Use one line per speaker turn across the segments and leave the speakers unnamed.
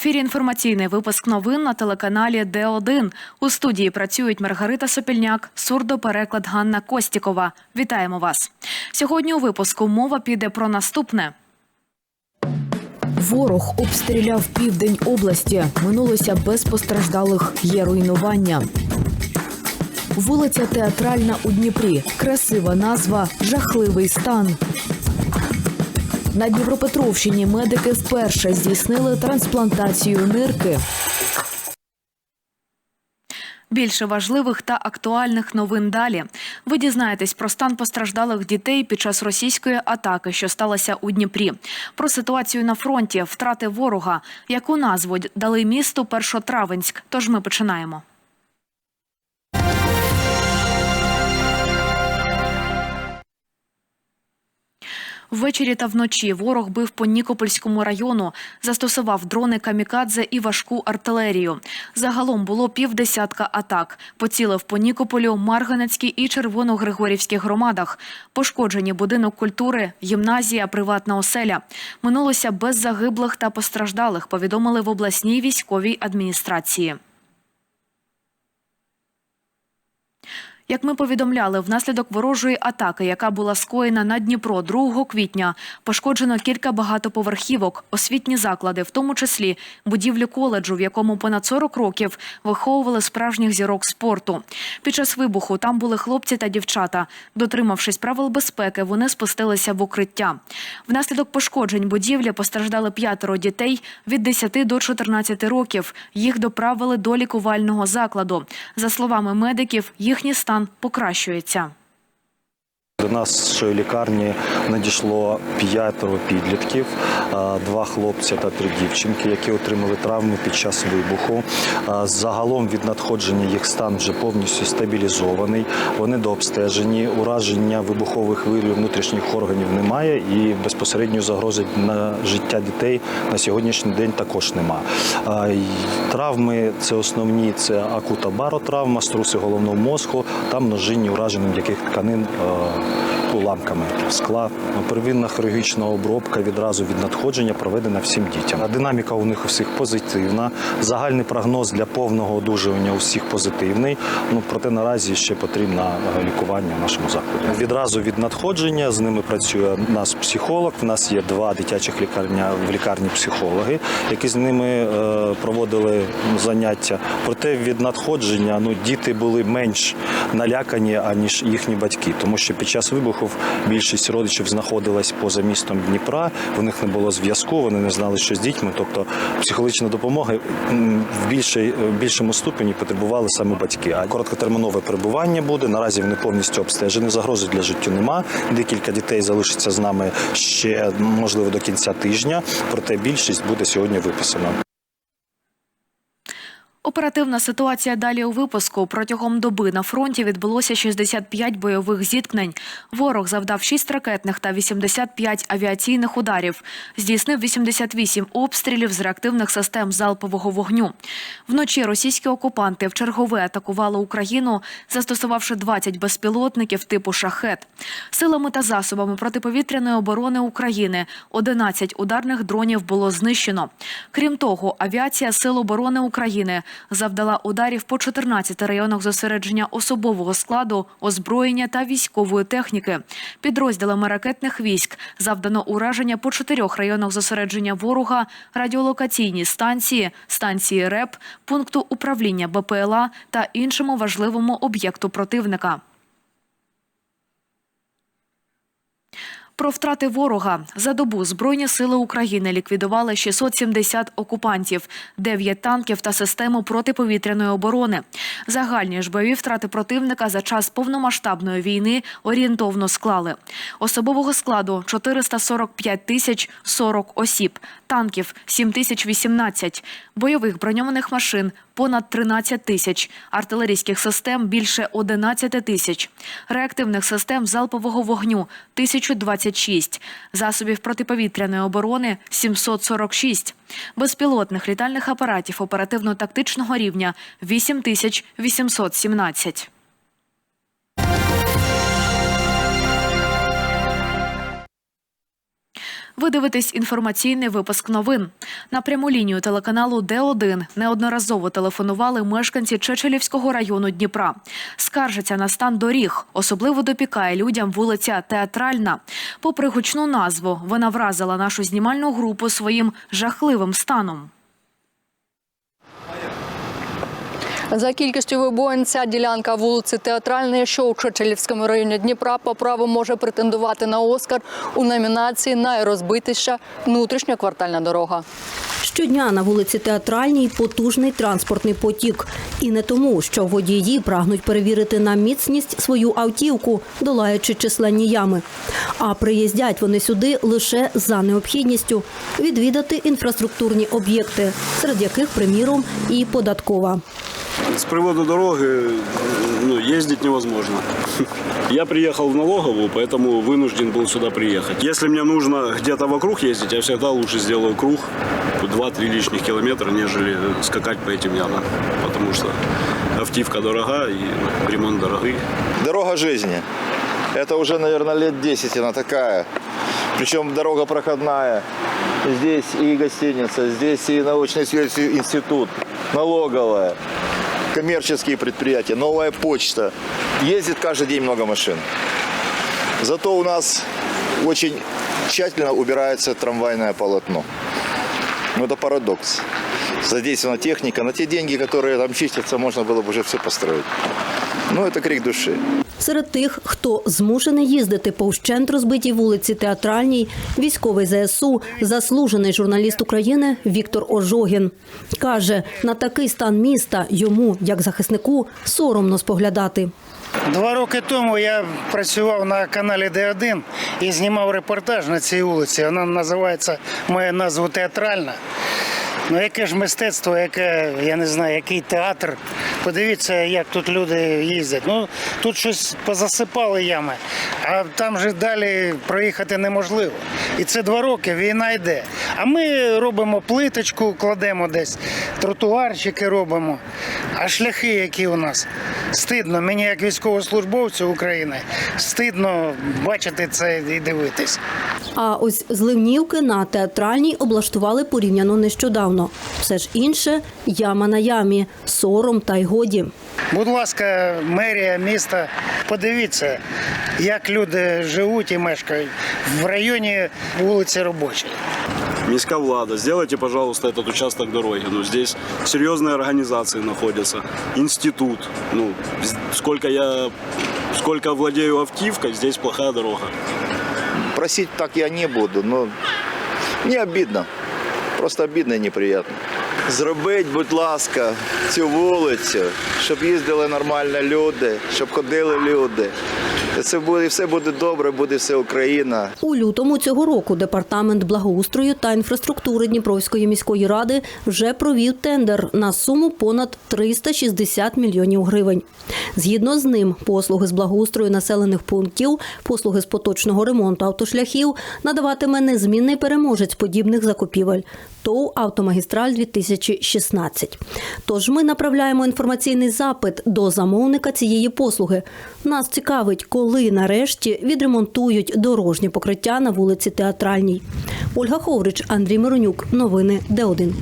ефірі інформаційний випуск новин на телеканалі Д1. У студії працюють Маргарита Сопільняк, сурдопереклад Ганна Костікова. Вітаємо вас. Сьогодні у випуску мова піде про наступне.
Ворог обстріляв південь області. Минулося без постраждалих. Є руйнування. Вулиця Театральна у Дніпрі. Красива назва, жахливий стан. На Дніпропетровщині медики вперше здійснили трансплантацію нирки.
Більше важливих та актуальних новин далі. Ви дізнаєтесь про стан постраждалих дітей під час російської атаки, що сталося у Дніпрі, про ситуацію на фронті, втрати ворога, яку назву дали місту Першотравенськ. Тож ми починаємо. Ввечері та вночі ворог бив по Нікопольському району, застосував дрони камікадзе і важку артилерію. Загалом було півдесятка атак. Поцілив по Нікополю, Марганецькій і Червоно-Григорівських громадах. Пошкоджені будинок культури, гімназія, приватна оселя. Минулося без загиблих та постраждалих. Повідомили в обласній військовій адміністрації. Як ми повідомляли, внаслідок ворожої атаки, яка була скоєна на Дніпро 2 квітня, пошкоджено кілька багатоповерхівок, освітні заклади, в тому числі будівлю коледжу, в якому понад 40 років виховували справжніх зірок спорту. Під час вибуху там були хлопці та дівчата. Дотримавшись правил безпеки, вони спустилися в укриття. Внаслідок пошкоджень будівлі постраждали п'ятеро дітей від 10 до 14 років. Їх доправили до лікувального закладу. За словами медиків, їхній стан покращується.
До нашої лікарні надійшло п'ятеро підлітків, два хлопці та три дівчинки, які отримали травми під час вибуху. Загалом від надходження їх стан вже повністю стабілізований. Вони дообстежені. Ураження вибухових хвиль внутрішніх органів немає і безпосередньо загрози на життя дітей на сьогоднішній день також нема. Травми це основні це акута-баротравма, струси головного мозку та множинні ураження м'яких тканин Thank you. Уламками скла. Первинна хірургічна обробка відразу від надходження проведена всім дітям. Динаміка у них усіх позитивна. Загальний прогноз для повного одужування усіх позитивний. Ну проте наразі ще потрібно е, лікування в нашому закладі. Відразу від надходження з ними працює наш психолог. В нас є два дитячих лікарня в лікарні психологи, які з ними е, проводили заняття. Проте від надходження ну діти були менш налякані аніж їхні батьки, тому що під час вибухів більшість родичів знаходилась поза містом Дніпра. У них не було зв'язку, вони не знали, що з дітьми. Тобто психологічна допомога в більшій в більшому ступені потребували саме батьки. А короткотермінове перебування буде. Наразі вони повністю обстежені. Загрози для життя нема. Декілька дітей залишиться з нами ще можливо до кінця тижня. Проте більшість буде сьогодні виписана.
Оперативна ситуація далі у випуску. Протягом доби на фронті відбулося 65 бойових зіткнень. Ворог завдав 6 ракетних та 85 авіаційних ударів. Здійснив 88 обстрілів з реактивних систем залпового вогню. Вночі російські окупанти вчергове атакували Україну, застосувавши 20 безпілотників типу шахет. Силами та засобами протиповітряної оборони України 11 ударних дронів було знищено. Крім того, авіація Сил оборони України завдала ударів по 14 районах зосередження особового складу, озброєння та військової техніки. Підрозділами ракетних військ завдано ураження по чотирьох районах зосередження ворога, радіолокаційні станції, станції РЕП, пункту управління БПЛА та іншому важливому об'єкту противника. Про втрати ворога за добу Збройні сили України ліквідували 670 окупантів, 9 танків та систему протиповітряної оборони. Загальні ж бойові втрати противника за час повномасштабної війни орієнтовно склали особового складу 445 тисяч 40 осіб, танків 7 тисяч 18, бойових броньованих машин понад 13 тисяч, артилерійських систем більше 11 тисяч, реактивних систем залпового вогню 1026, засобів протиповітряної оборони 746, безпілотних літальних апаратів оперативно-тактичного рівня 8817. Ви дивитесь інформаційний випуск новин. На пряму лінію телеканалу Д1 неодноразово телефонували мешканці Чечелівського району Дніпра. Скаржаться на стан доріг. Особливо допікає людям вулиця Театральна. Попри гучну назву, вона вразила нашу знімальну групу своїм жахливим станом.
За кількістю вибоїн ця ділянка вулиці Театральної, що у Чечелівському районі Дніпра, по праву може претендувати на Оскар у номінації Найрозбитіша внутрішньоквартальна дорога.
Щодня на вулиці Театральній потужний транспортний потік. І не тому, що водії прагнуть перевірити на міцність свою автівку, долаючи численні ями. А приїздять вони сюди лише за необхідністю відвідати інфраструктурні об'єкти, серед яких, приміром, і податкова.
С приводу дороги ну, ездить невозможно. Я приехал в налоговую, поэтому вынужден был сюда приехать. Если мне нужно где-то вокруг ездить, я всегда лучше сделаю круг 2-3 лишних километра, нежели скакать по этим ямам. Потому что автивка дорога и ремонт дорогой.
Дорога жизни. Это уже, наверное, лет 10 она такая. Причем дорога проходная. Здесь и гостиница, здесь и научный институт, налоговая, коммерческие предприятия, новая почта. Ездит каждый день много машин. Зато у нас очень тщательно убирается трамвайное полотно. Ну, это парадокс. Задействована техника. На те деньги, которые там чистятся, можно было бы уже все построить. Ну, это крик души.
Серед тих, хто змушений їздити по вщент розбитій вулиці Театральній, військовий ЗСУ, заслужений журналіст України Віктор Ожогін. Каже, на такий стан міста йому, як захиснику, соромно споглядати.
Два роки тому я працював на каналі Д1 і знімав репортаж на цій вулиці. Вона називається моя назва театральна. Ну яке ж мистецтво, яке, я не знаю, який театр. Подивіться, як тут люди їздять. Ну тут щось позасипали ями, а там же далі проїхати неможливо. І це два роки, війна йде. А ми робимо плиточку, кладемо десь, тротуарчики робимо. А шляхи, які у нас, стидно. Мені, як військовослужбовцю України, стидно бачити це і дивитись.
А ось зливнівки на театральній облаштували порівняно нещодавно. Все ж інше яма на ямі, сором та й годі.
Будь ласка, мерія міста, подивіться, як люди живуть і мешкають в районі вулиці Робочої.
Міська влада, сделайте, пожалуйста, этот участок дороги. Ну, здесь серьезные организации находятся, институт. Ну, сколько я, сколько владею автивкой, здесь плохая дорога.
Просить так я не буду, но не обидно. Просто обідно і неприємно. Зробіть, будь ласка, цю вулицю, щоб їздили нормально люди, щоб ходили люди. Це буде, все буде добре, буде все Україна.
У лютому цього року департамент благоустрою та інфраструктури Дніпровської міської ради вже провів тендер на суму понад 360 мільйонів гривень. Згідно з ним, послуги з благоустрою населених пунктів, послуги з поточного ремонту автошляхів надаватиме незмінний переможець подібних закупівель. ТОВ «Автомагістраль 2016». Тож ми направляємо інформаційний запит до замовника цієї послуги. Нас цікавить, коли нарешті відремонтують дорожнє покриття на вулиці Театральній. Ольга Ховрич, Андрій Миронюк. Новини Д1.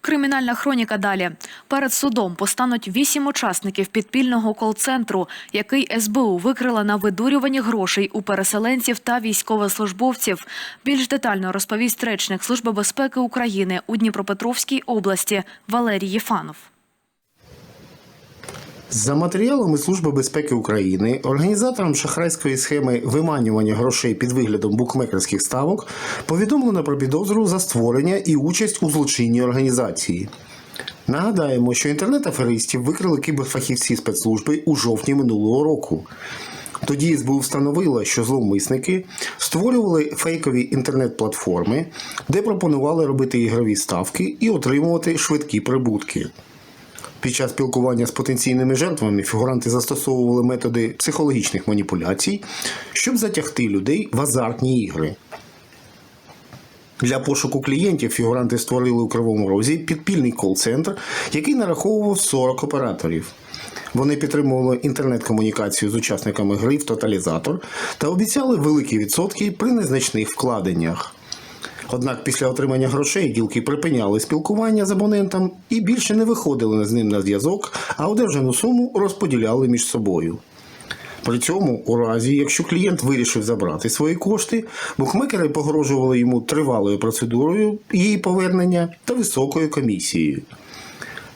Кримінальна хроніка далі. Перед судом постануть вісім учасників підпільного кол-центру, який СБУ викрила на видурюванні грошей у переселенців та військовослужбовців. Більш детально розповість речник Служби безпеки України у Дніпропетровській області Валерій Єфанов.
За матеріалами Служби безпеки України, організаторам шахрайської схеми виманювання грошей під виглядом букмекерських ставок повідомлено про підозру за створення і участь у злочинній організації. Нагадаємо, що інтернет-аферистів викрили кіберфахівці спецслужби у жовтні минулого року. Тоді СБУ встановила, що зловмисники створювали фейкові інтернет-платформи, де пропонували робити ігрові ставки і отримувати швидкі прибутки. Під час спілкування з потенційними жертвами фігуранти застосовували методи психологічних маніпуляцій, щоб затягти людей в азартні ігри. Для пошуку клієнтів фігуранти створили у Кривому Розі підпільний кол-центр, який нараховував 40 операторів. Вони підтримували інтернет-комунікацію з учасниками гри в тоталізатор та обіцяли великі відсотки при незначних вкладеннях. Однак після отримання грошей ділки припиняли спілкування з абонентом і більше не виходили з ним на зв'язок, а одержану суму розподіляли між собою. При цьому, у разі, якщо клієнт вирішив забрати свої кошти, букмекери погрожували йому тривалою процедурою її повернення та високою комісією.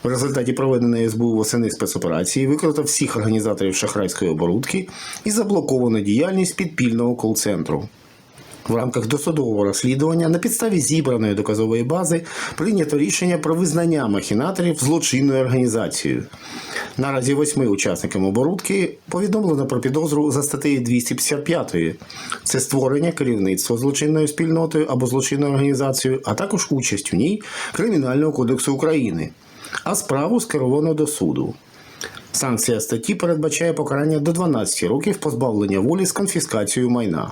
В результаті проведеної СБУ восени спецоперації викрито всіх організаторів шахрайської оборудки і заблоковано діяльність підпільного кол-центру. В рамках досудового розслідування на підставі зібраної доказової бази прийнято рішення про визнання махінаторів злочинною організацією. Наразі восьми учасникам оборудки повідомлено про підозру за статтею 255. Це створення керівництва злочинною спільнотою або злочинною організацією, а також участь у ній Кримінального кодексу України. А справу скеровано до суду. Санкція статті передбачає покарання до 12 років позбавлення волі з конфіскацією майна.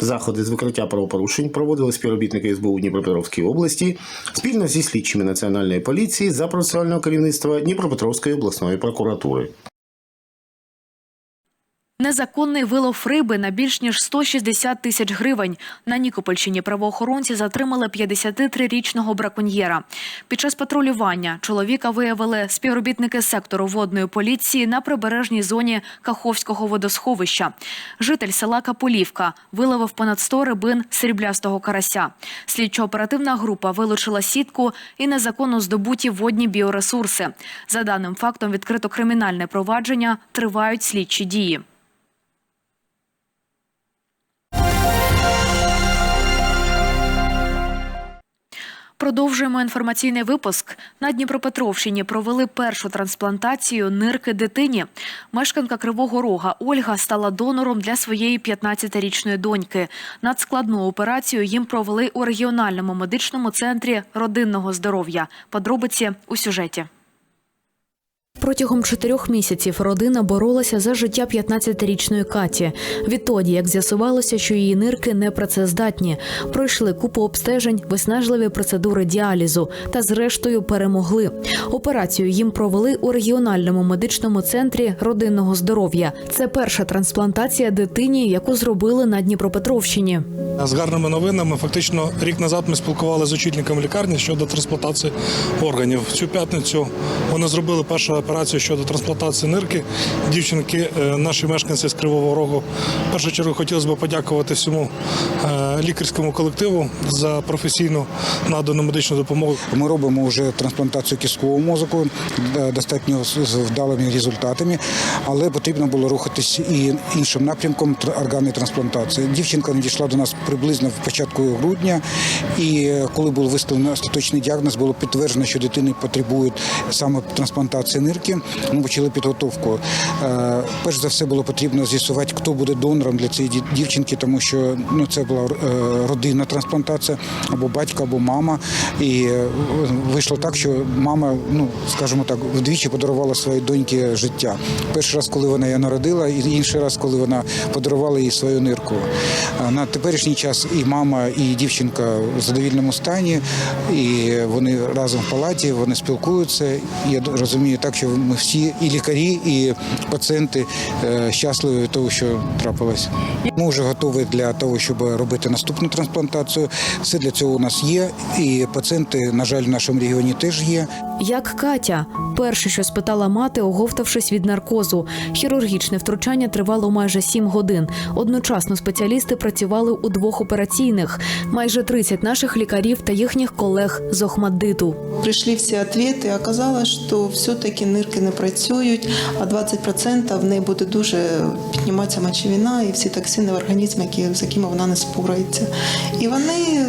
Заходи з викриття правопорушень проводили співробітники СБУ Дніпропетровської області спільно зі слідчими національної поліції за процесуального керівництва Дніпропетровської обласної прокуратури.
Незаконний вилов риби на більш ніж 160 тисяч гривень. На Нікопольщині правоохоронці затримали 53-річного браконьєра. Під час патрулювання чоловіка виявили співробітники сектору водної поліції на прибережній зоні Каховського водосховища. Житель села Каполівка виловив понад 100 рибин сріблястого карася. Слідчо-оперативна група вилучила сітку і незаконно здобуті водні біоресурси. За даним фактом відкрито кримінальне провадження, тривають слідчі дії. Продовжуємо інформаційний випуск. На Дніпропетровщині провели першу трансплантацію нирки дитині. Мешканка Кривого Рога Ольга стала донором для своєї 15-річної доньки. Надскладну операцію їм провели у регіональному медичному центрі родинного здоров'я. Подробиці у сюжеті.
Протягом чотирьох місяців родина боролася за життя 15-річної Каті. Відтоді, як з'ясувалося, що її нирки не працездатні, пройшли купу обстежень, виснажливі процедури діалізу та, зрештою, перемогли. Операцію їм провели у регіональному медичному центрі родинного здоров'я. Це перша трансплантація дитині, яку зробили на Дніпропетровщині.
З гарними новинами. Фактично рік назад ми спілкувалися з очільником лікарні щодо трансплантації органів. Цю п'ятницю вони зробили першу операцію щодо трансплантації нирки. Дівчинки, е, наші мешканці з Кривого Рогу. В першу чергу хотілося б подякувати всьому е, лікарському колективу за професійну надану медичну допомогу.
Ми робимо вже трансплантацію кісткового мозку е, достатньо з вдалими результатами, але потрібно було рухатись і іншим напрямком органної трансплантації. Дівчинка надійшла до нас приблизно в початку грудня, і коли був виставлений остаточний діагноз, було підтверджено, що дитини потребують саме трансплантації нирки. Ми почали підготовку. Е, Перш за все було потрібно з'ясувати, хто буде донором для цієї дівчинки, тому що ну це була е, родинна трансплантація або батько, або мама. І е, вийшло так, що мама, ну скажімо так, вдвічі подарувала своїй доньці життя. Перший раз, коли вона її народила, і інший раз, коли вона подарувала їй свою нирку. На теперішній час і мама, і дівчинка в задовільному стані, і вони разом в палаті, вони спілкуються. Я розумію так, що ми всі і лікарі, і пацієнти е, щасливі від того, що трапилось. Ми вже готові для того, щоб робити наступну трансплантацію. Все для цього у нас є, і пацієнти, на жаль, в нашому регіоні теж є.
Як Катя, перше, що спитала мати, оговтавшись від наркозу. Хірургічне втручання тривало майже сім годин. Одночасно спеціалісти працювали у двох операційних. Майже 30 наших лікарів та їхніх колег з Охмаддиту.
Прийшли всі відповіди, оказалось, що все-таки нирки не працюють, а 20% в неї буде дуже підніматися мочевина і всі токсини в організмі, які, з якими вона не спорається. І вони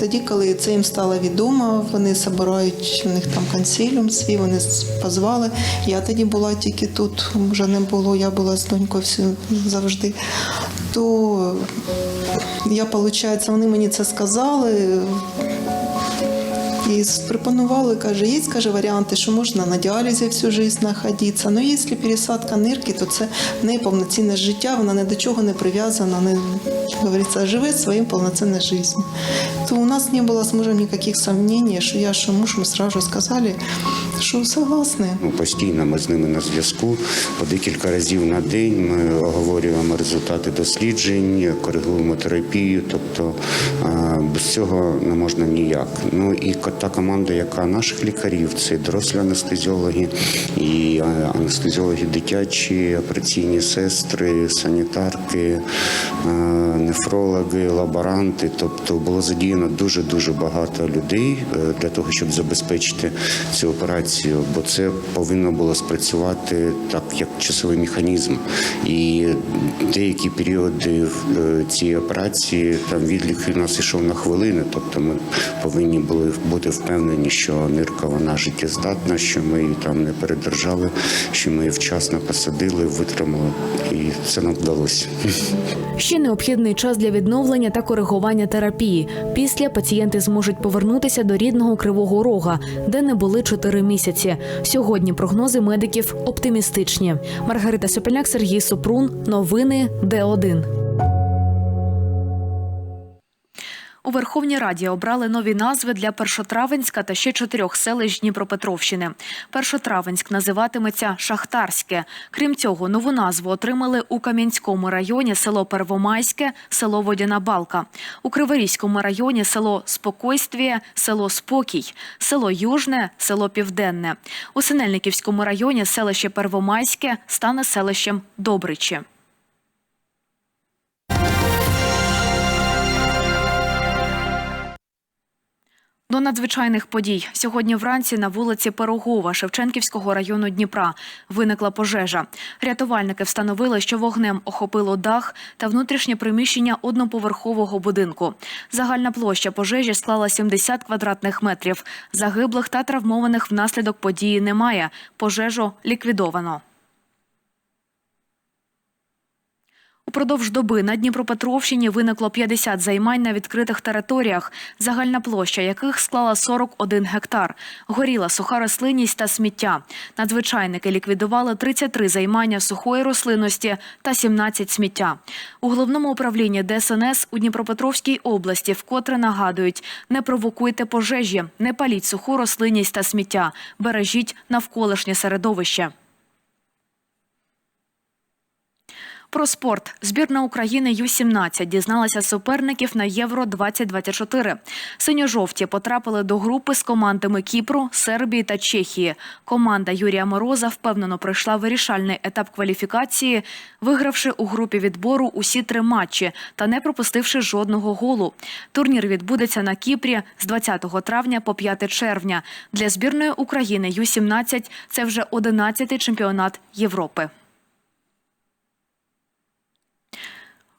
тоді, коли це їм стало відомо, вони збирають у них там консиліум свій, вони позвали. Я тоді була тільки тут, вже не було, я була з донькою всю завжди. То я, виходить, вони мені це сказали. І пропонували, каже, є каже, варіанти, що можна на діалізі всю життя знаходитися. Ну, якщо пересадка нирки, то це в неї повноцінне життя, вона ні до чого не прив'язана, не говориться, живе своїм повноцінною життям. То у нас не було з мужем ніяких сомнений, що я, що муж, ми сразу сказали, що согласні.
Ну, Постійно ми з ними на зв'язку. По декілька разів на день ми оговорюємо результати досліджень, коригуємо терапію. Тобто без цього не можна ніяк. Ну і та команда, яка наших лікарів, це дорослі анестезіологи і анестезіологи дитячі, операційні сестри, санітарки, нефрологи, лаборанти. Тобто було задіяно дуже дуже багато людей е, для того, щоб забезпечити цю операцію, бо це повинно було спрацювати так, як часовий механізм. І деякі періоди е, цієї операції там відлік у нас йшов на хвилини. Тобто ми повинні були бути впевнені, що нирка вона життєздатна, що ми її там не передержали, що ми її вчасно посадили, витримали, і це нам вдалося.
Ще необхідний час для відновлення та коригування терапії. Після пацієнти зможуть повернутися до рідного кривого рога, де не були чотири місяці. Сьогодні прогнози медиків оптимістичні. Маргарита Сопельняк, Сергій Супрун. Новини Д1.
У Верховній Раді обрали нові назви для Першотравенська та ще чотирьох селищ Дніпропетровщини. Першотравенськ називатиметься Шахтарське. Крім цього, нову назву отримали у Кам'янському районі село Первомайське, село Водяна Балка. У Криворізькому районі село Спокойствіє, село Спокій, село Южне, село Південне. У Синельниківському районі селище Первомайське стане селищем Добричі. До надзвичайних подій сьогодні вранці на вулиці Пирогова Шевченківського району Дніпра виникла пожежа. Рятувальники встановили, що вогнем охопило дах та внутрішнє приміщення одноповерхового будинку. Загальна площа пожежі склала 70 квадратних метрів. Загиблих та травмованих внаслідок події немає. Пожежу ліквідовано. Упродовж доби на Дніпропетровщині виникло 50 займань на відкритих територіях, загальна площа яких склала 41 гектар. Горіла суха рослинність та сміття. Надзвичайники ліквідували 33 займання сухої рослинності та 17 сміття. У головному управлінні ДСНС у Дніпропетровській області вкотре нагадують: не провокуйте пожежі, не паліть суху рослинність та сміття, бережіть навколишнє середовище. Про спорт збірна України Ю-17 дізналася суперників на Євро 2024 Синьо-жовті потрапили до групи з командами Кіпру, Сербії та Чехії. Команда Юрія Мороза впевнено пройшла вирішальний етап кваліфікації, вигравши у групі відбору усі три матчі та не пропустивши жодного голу. Турнір відбудеться на Кіпрі з 20 травня по 5 червня. Для збірної України Ю-17 це вже 11-й чемпіонат Європи.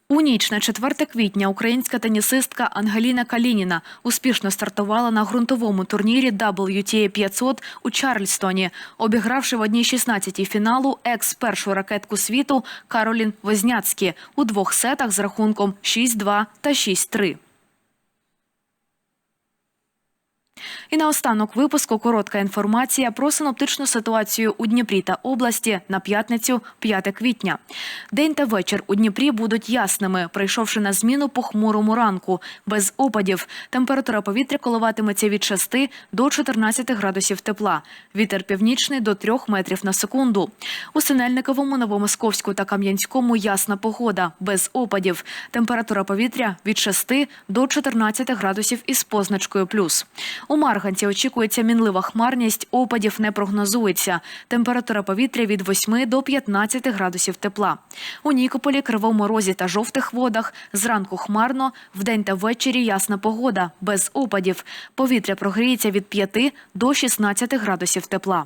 У ніч на 4 квітня українська тенісистка Ангеліна Калініна успішно стартувала на ґрунтовому турнірі WTA 500 у Чарльстоні, обігравши в одній 16 фіналу екс першу ракетку світу Каролін Возняцькі у двох сетах з рахунком 6-2 та 6-3. І наостанок випуску коротка інформація про синоптичну ситуацію у Дніпрі та області на п'ятницю 5 квітня. День та вечір у Дніпрі будуть ясними, прийшовши на зміну похмурому ранку, без опадів. Температура повітря коливатиметься від 6 до 14 градусів тепла. Вітер північний до 3 метрів на секунду. У Синельниковому, Новомосковську та Кам'янському ясна погода, без опадів. Температура повітря від 6 до 14 градусів із позначкою плюс. У Марганці очікується мінлива хмарність, опадів не прогнозується. Температура повітря від 8 до 15 градусів тепла. У Нікополі, Кривому Розі та жовтих водах зранку хмарно, вдень та ввечері ясна погода, без опадів. Повітря прогріється від 5 до 16 градусів тепла.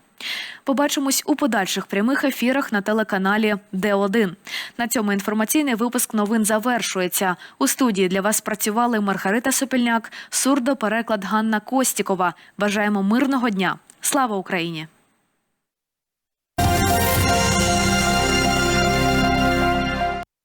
Побачимось у подальших прямих ефірах на телеканалі Д1. На цьому інформаційний випуск новин завершується. У студії для вас працювали Маргарита Сопільняк, сурдопереклад Ганна Костікова. Бажаємо мирного дня. Слава Україні!